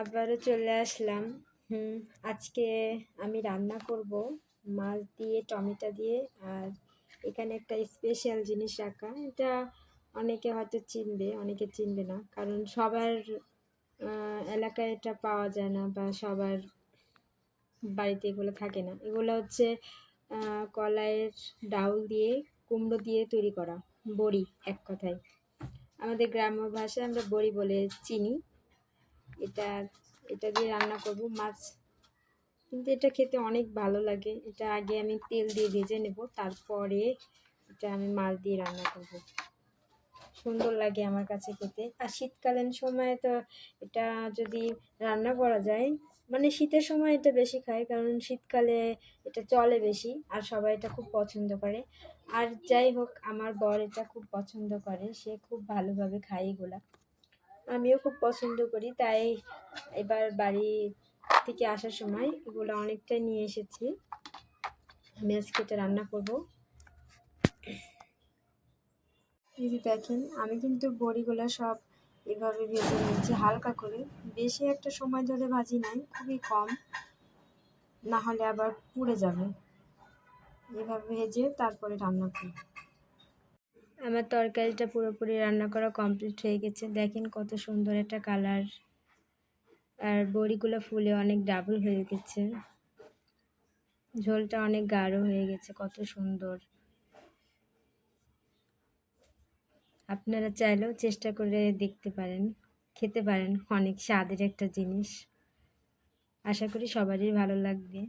আবারও চলে আসলাম। হুম, আজকে আমি রান্না করব মাছ দিয়ে, টমেটো দিয়ে, আর এখানে একটা স্পেশাল জিনিস রাখা। এটা অনেকে হয়তো চিনবে, অনেকে চিনবে না, কারণ সবার এলাকায় এটা পাওয়া যায় না বা সবার বাড়িতে এগুলো থাকে না। এগুলো হচ্ছে কলাইয়ের ডাউল দিয়ে, কুমড়ো দিয়ে তৈরি করা। বড়ি, এক কথায়। আমাদের গ্রাম্য ভাষায় আমরা বড়ি বলে চিনি। এটা এটা দিয়ে রান্না করব মাছ। কিন্তু এটা খেতে অনেক ভালো লাগে। এটা আগে আমি তেল দিয়ে ভেজে নেব, তারপরে এটা আমি মাছ দিয়ে রান্না করব। সুন্দর লাগে আমার কাছে খেতে। আর শীতকালীন সময় তো এটা যদি রান্না করা যায় মানে শীতের সময় এটা বেশি খায়, কারণ শীতকালে এটা চলে বেশি, আর সবাই এটা খুব পছন্দ করে। আর যাই হোক, আমার বর এটা খুব পছন্দ করে, সে খুব ভালোভাবে খায় এগুলা। আমিও খুব পছন্দ করি, তাই এবার বাড়ি থেকে আসার সময় এগুলো অনেকটাই নিয়ে এসেছি। আমি আজকে এটা রান্না করব। এই যে দেখেন, আমি কিন্তু বড়িগুলো সব এভাবে ভেজে নিয়েছি হালকা করে। বেশি একটা সময় ধরে ভাজি নাই, খুবই কম। না হলে আবার পুড়ে যাবে। এভাবে ভেজে তারপরে রান্না করব। আমার তরকারিটা পুরোপুরি রান্না করা কমপ্লিট হয়ে গেছে। দেখেন কত সুন্দর একটা কালার আর বড়িগুলো ফুলে অনেক ডাবল হয়ে গেছে। ঝোলটা অনেক গাঢ় হয়ে গেছে, কত সুন্দর। আপনারা চাইলেও চেষ্টা করে দেখতে পারেন, খেতে পারেন। অনেক স্বাদের একটা জিনিস। আশা করি সবারই ভালো লাগবে।